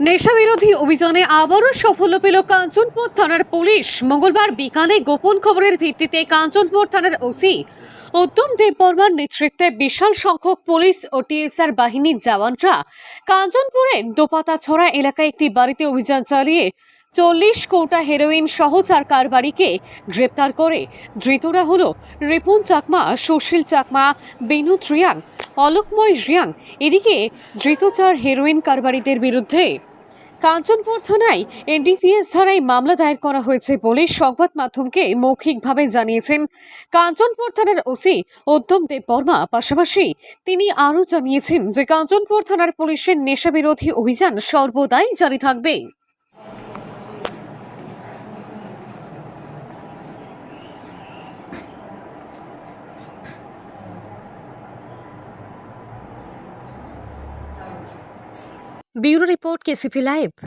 নেশাবিরোধী অভিযানে আবারও সফল পেল কাঞ্চনপুর থানার পুলিশ। মঙ্গলবার বিকালে গোপন খবরের ভিত্তিতে কাঞ্চনপুর থানার ওসি উত্তম দেববর্মার নেতৃত্বে বিশাল সংখ্যক পুলিশ ও টিএসআর বাহিনীর জওয়ানরা কাঞ্চনপুরের দোপাতা ছড়া এলাকায় একটি বাড়িতে অভিযান চালিয়ে চল্লিশ কোটা হেরোইন সহ চার কারবারিকে গ্রেপ্তার করে। ধৃতরা হল রিপুন চাকমা, সুশীল চাকমা, বেনু ত্রিয়াং। অলোকময় রিয়াং, এদিকে ধৃতচার হেরোইন কারবারিদের বিরুদ্ধে। কাঞ্চনপুর থানায় এনডিপিএস ধারায় মামলা দায়ের করা হয়েছে বলে সংবাদ মাধ্যমকে মৌখিকভাবে জানিয়েছেন কাঞ্চনপুর থানার ওসি উত্তম দেব বর্মা। পাশাপাশি তিনি আরও জানিয়েছেন যে কাঞ্চনপুর থানার পুলিশের নেশাবিরোধী অভিযান সর্বদাই জারি থাকবে। Bureau report K CP live